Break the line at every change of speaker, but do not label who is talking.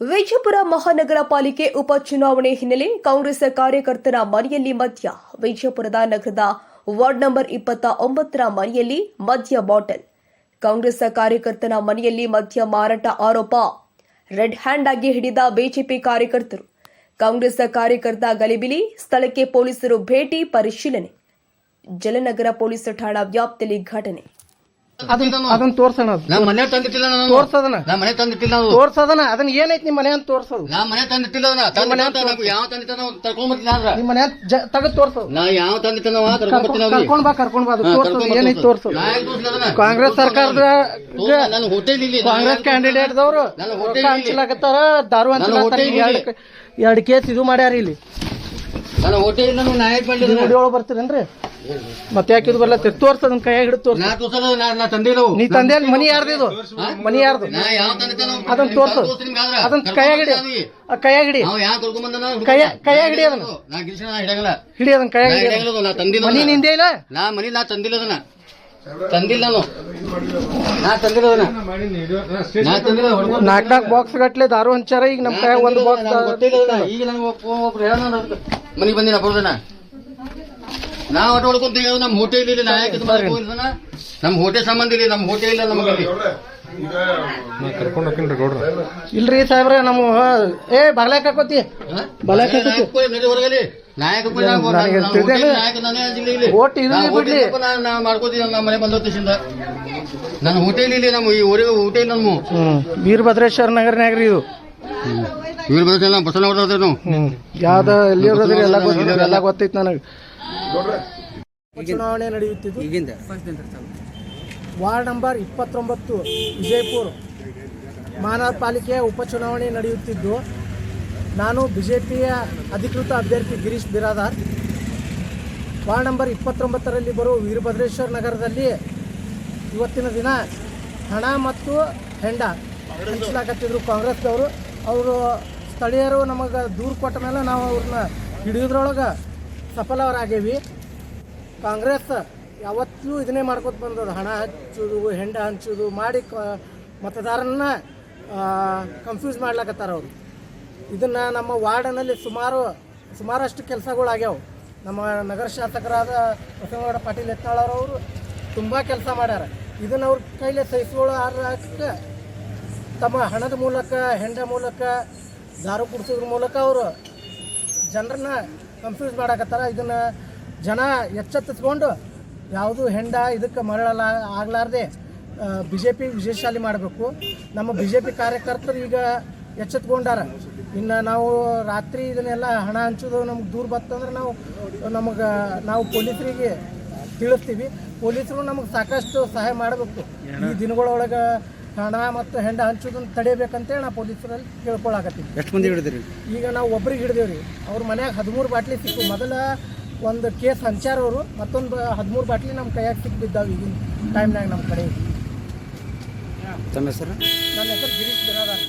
ವಿಜಯಪುರ ಮಹಾನಗರ ಪಾಲಿಕೆ ಉಪಚುನಾವಣೆ ಹಿನ್ನೆಲೆ ಕಾಂಗ್ರೆಸ್ ಕಾರ್ಯಕರ್ತರ ಮನೆಯಲ್ಲಿ ಮದ್ಯ. ವಿಜಯಪುರದ ನಗರದ ವಾರ್ಡ್ ನಂಬರ್ ಇಪ್ಪತ್ತ ಒಂಬತ್ತರ ಮನೆಯಲ್ಲಿ ಮದ್ಯ ಬಾಟಲ್. ಕಾಂಗ್ರೆಸ್ ಕಾರ್ಯಕರ್ತನ ಮನೆಯಲ್ಲಿ ಮದ್ಯ ಮಾರಾಟ ಆರೋಪ. ರೆಡ್ ಹ್ಯಾಂಡ್ ಆಗಿ ಹಿಡಿದ ಬಿಜೆಪಿ ಕಾರ್ಯಕರ್ತರು. ಕಾಂಗ್ರೆಸ್ ಕಾರ್ಯಕರ್ತ ಗಲಿಬಿಲಿ, ಸ್ಥಳಕ್ಕೆ ಪೊಲೀಸರು ಭೇಟಿ, ಪರಿಶೀಲನೆ. ಜಲನಗರ ಪೊಲೀಸ್ ಠಾಣಾ ವ್ಯಾಪ್ತಿಯಲ್ಲಿ ಘಟನೆ.
ಅದನ್ನ ತೋರ್ಸೋಣ.
ನಾ ಮನೆ ತಂದಿಟ್ಟಿಲ್ಲ ನಾನು.
ತೋರ್ಸದನ.
ನಾ ಮನೆ ತಂದಿಟ್ಟಿಲ್ಲ ನಾವು
ತೋರ್ಸದನ. ಅದನ್ನ ಏನೈತಿ ನಿಮ್ಮ ಮನೆ ಅಂತ ತೋರ್ಸೋದು.
ನಾ ಮನೆ ತಂದಿಟ್ಟಿಲ್ಲ ಅದನ್ನ. ನಾವು ಯಾವ ತಂದಿಟ್ಟ ನಾವು ತರ್ಕೊಂಬರ್ತೀನಿ ಆದ್ರ.
ನಿಮ್ ಮನೆ ತಗದ್ ತೋರ್ಸೋದು.
ನಾ ಯಾವ ತಂದಿಟ್ಟ ನಾವು
ಕರ್ಕೊಂಡ್ ಬಾ ಕರ್ಕೊಂಡ್ ಬಾ. ಅದು ತೋರ್ಸೋದು. ಏನೈತಿ ತೋರ್ಸೋದು? ಕಾಂಗ್ರೆಸ್ ಸರ್ಕಾರದ
ತೋರ್ಸ, ನನ್ನ ಹೋಟೆಲ್ ಇಲ್ಲಿ
ಕಾಂಗ್ರೆಸ್ ಕ್ಯಾಂಡಿಡೇಟ್ ದವ್ರು. ಹಂಚಲಾಕತ್ತಾರ ದಾರು ಹಂಚಲಾಕತ್ತಾರ ಎರಡು ಕೇಸ್ ಇದು ಮಾಡ್ಯಾರ ಇಲ್ಲಿ.
ನನ್ನ ಹೋಟೆಲ್ ನಾನು ನಾ ಯಾಕೆ ಮಾಡ್ಲಿ ಅದನ್ನ?
ವಿಡಿಯೋ ಬರ್ತೀರೇನ್ರಿ? ಮತ್ತೆ ಯಾಕೆ ಇದು ಬರ್ಲತ್ತೆ? ತೋರ್ಸ ನನ್ ಕೈಯಾಗ ಹಿಡಿದು ತೋರ್ಸ.
ನಾ ತೋರ್ಸಲ್ಲ ನಾ ನಾ ತಂದಿಲ್ಲ
ನೀ ತಂದೆ ಮನಿ ಯಾರ್ದು ಇದು? ಮನಿ ಯಾರ್ದು?
ನಾ ಯಾವ
ಅದನ್ನ ತೋರ್ಸು. ಅದನ್ನ ಕೈಯಾಗ ಹಿಡಿ. ಕೈಯಾಗ ಹಿಡಿ. ಕೈಯಾಗ ಹಿಡಿ ಅದನ್ನ.
ನಾ
ಹಿಡಿ ಅದನ್ನ ಕೈಯಾಗ ಹಿಡಿ
ನಾ ತಂದಿಲ್ಲ
ಮನಿ. ನಿಂದೆ ಇಲ್ಲ?
ನಾ ಮನಿ ನಾ ತಂದಿಲ್ಲ ಅದನ್ನ. ತಂದಿಲ್ಲ ನಾನು. ನಾ ತಂದಿಲ್ಲ ಅದನ್ನ. ನಾ ತಂದಿಲ್ಲ
ನಾಲ್ಕ್ ನಾಲ್ಕು ಬಾಕ್ಸ್ ಗಟ್ಲೆ ದಾರು ಹಂಚಾರ ಈಗ ನಮ್ ಕೈಯಾಗ ಒಂದು ಬಾಕ್ಸ್
ಗೊತ್ತಿಲ್ಲ. ಈಗ ನನಗೆ ಒಬ್ರು ಹೇಳ ಮನೆಗೆ ಬಂದಿನ ಬರೋದನ್ನ? ನಾ ಆಟ ಹೊಡ್ಕೊಂತ ಹೇಳೋದು ನಮ್ಮ ಹೋಟೆಲ್ ಇಲ್ಲಿ ನಾ ಯಾಕೆ ನಮ್ಮ ಹೋಟೆಲ್ ಸಂಬಂಧ ಇಲ್ಲ ನಮ್ಮ ಹೋಟೆಲ್ ಇಲ್ಲ ನಮಗೆ. ಅಲ್ಲಿ.
ಇಲ್ರಿ ಸಾಹೇಬ್ರ ನಮ್ಮ ಏ ಬಾಗ್ಲಾಕ್ ಹಾಕೋತಿ
ಹಾ?
ಹಾಕೋತಿ
ನಾಯಕ ನಾವು-.
ಓಟ್ ಇದು ಬಿಡ್ಲಿ.
ಮಾಡ್ಕೋತೀನಿ ನಮ್ಮ ಮನೆ. ನನ್ನ ಹೋಟೆಲ್ ಇಲ್ಲಿ ನಮ್ಮ ಈ ಊರಿಗೆ ಹೋಟೆಲ್ ನಮ್ಮ
ವೀರಭದ್ರೇಶ್ವರ ನಗರನ್ಯಾಗ ರೀ ಇದು.
ವೀರಭದ್ರೇಶ್ವರ ಬಸವನಗರ ನಾವು ನಾವು
ಯಾವ್ದ ಎಲ್ಲಿ ಎಲ್ಲ ಗೊತ್ತಿಲ್ಲ ಎಲ್ಲ ಗೊತ್ತೈತಿ ನನಗೆ. ಚುನಾವಣೆ ನಡೆಯುತ್ತಿದ್ದು ವಾರ್ಡ್ ನಂಬರ್ ಇಪ್ಪತ್ತೊಂಬತ್ತು ವಿಜಯಪುರ. ಮಹಾನಗರ ಪಾಲಿಕೆಯ ಉಪಚುನಾವಣೆ ನಡೆಯುತ್ತಿದ್ದು ನಾನು ಬಿಜೆಪಿಯ ಅಧಿಕೃತ ಅಭ್ಯರ್ಥಿ ಗಿರೀಶ್ ಬಿರಾದಾರ್. ವಾರ್ಡ್ ನಂಬರ್ ಇಪ್ಪತ್ತೊಂಬತ್ತರಲ್ಲಿ ಬರುವ ವೀರಭದ್ರೇಶ್ವರ ನಗರದಲ್ಲಿ ಇವತ್ತಿನ ದಿನ ಹಣ ಮತ್ತು ಹೆಂಡ ಹಂಚಲಾಕತ್ತಿದ್ರು ಕಾಂಗ್ರೆಸ್ದವರು. ಅವರು ಸ್ಥಳೀಯರು ನಮಗೆ ದೂರು ಕೊಟ್ಟ ಮೇಲೆ ನಾವು ಅವ್ರನ್ನ ಹಿಡಿಯೋದ್ರೊಳಗೆ ಸಫಲವರಾಗೇವಿ ಕಾಂಗ್ರೆಸ್ ಯಾವತ್ತೂ ಇದನ್ನೇ ಮಾಡ್ಕೊತ ಬಂದದ ಹಣ ಹಚ್ಚೋದು ಹೆಂಡ ಹಂಚೋದು, ಮಾಡಿ ಕ, ಮತದಾರನ್ನ ಕನ್ಫ್ಯೂಸ್ ಮಾಡ್ಲಾಕತ್ತಾರ ಅವರು. ಇದನ್ನು ನಮ್ಮ ವಾರ್ಡ್ನಲ್ಲಿ ಸುಮಾರು, ಸುಮಾರಷ್ಟು ಕೆಲಸಗಳು ಆಗ್ಯಾವು ನಮ್ಮ ನಗರ ಶಾಸಕರಾದ ಬಸವನಗೌಡ ಪಾಟೀಲ್ ಅವರು ತುಂಬ ಕೆಲಸ ಮಾಡ್ಯಾರ. ಇದನ್ನು ಅವ್ರ ಕೈಲೇ ಸಹಿಸ್ಕೊಳ್ಳೋಕೆ ತಮ್ಮ ಹಣದ ಮೂಲಕ, ಹೆಂಡ ಮೂಲಕ, ದಾರು ಕುಡಿಸೋದ್ರ ಮೂಲಕ ಅವರು ಜನರನ್ನ ಕನ್ಫ್ಯೂಸ್ ಮಾಡಕತ್ತಾರ. ಇದನ್ನು ಜನ ಎಚ್ಚೆತ್ತಿಸ್ಕೊಂಡು ಯಾವುದು ಹೆಂಡ ಇದಕ್ಕೆ ಮರಳಲ್ಲ, ಆಗಲಾರ್ದೆ ಬಿ ಜೆ ಪಿ ವಿಜಯಶಾಲಿ ಮಾಡಬೇಕು. ನಮ್ಮ ಬಿ ಜೆ ಪಿ ಕಾರ್ಯಕರ್ತರು ಈಗ ಎಚ್ಚೆತ್ಕೊಂಡಾರ. ಇನ್ನು ನಾವು ರಾತ್ರಿ ಇದನ್ನೆಲ್ಲ ಹಣ ಹಂಚೋದು ನಮ್ಗೆ ದೂರ ಬತ್ತಂದ್ರೆ ನಾವು, ನಮಗೆ, ನಾವು ಪೊಲೀಸರಿಗೆ ತಿಳಿಸ್ತೀವಿ. ಪೊಲೀಸರು ನಮಗೆ ಸಾಕಷ್ಟು ಸಹಾಯ ಮಾಡಬೇಕು. ಈ ದಿನಗಳೊಳಗೆ ಹಣ ಮತ್ತು ಹೆಂಡ ಹಂಚೋದನ್ನ ತಡೆಯಬೇಕಂತೇಳಿ ನಾ ಪೊಲೀಸರಲ್ಲಿ ಕೇಳ್ಕೊಳಕತ್ತೀವಿ
ಎಷ್ಟು ಮಂದಿ ಹಿಡಿದಿರಿ?
ಈಗ ನಾವು ಒಬ್ರಿಗೆ ಹಿಡಿದೇವ್ರಿ. ಅವ್ರ ಮನ್ಯಾಗ ಹದಿಮೂರು ಬಾಟ್ಲಿ ಸಿಕ್ಕು. ಮೊದಲ ಒಂದು ಕೇಸ್ ಹಂಚಾರವರು ಮತ್ತೊಂದು ಹದಿಮೂರು ಬಾಟ್ಲಿ ನಮ್ಮ ಕೈಯಾಗ ಸಿಕ್ಕು ಬಿದ್ದಾವೆ ಈಗಿನ ಟೈಮ್ನಾಗ ನಮ್ಮ ಕಡೆ.
ತಮ್ಮ ಹೆಸರು?
ನನ್ನ ಹೆಸರು ಗಿರೀಶ್ ಬಿರಾದಾರ್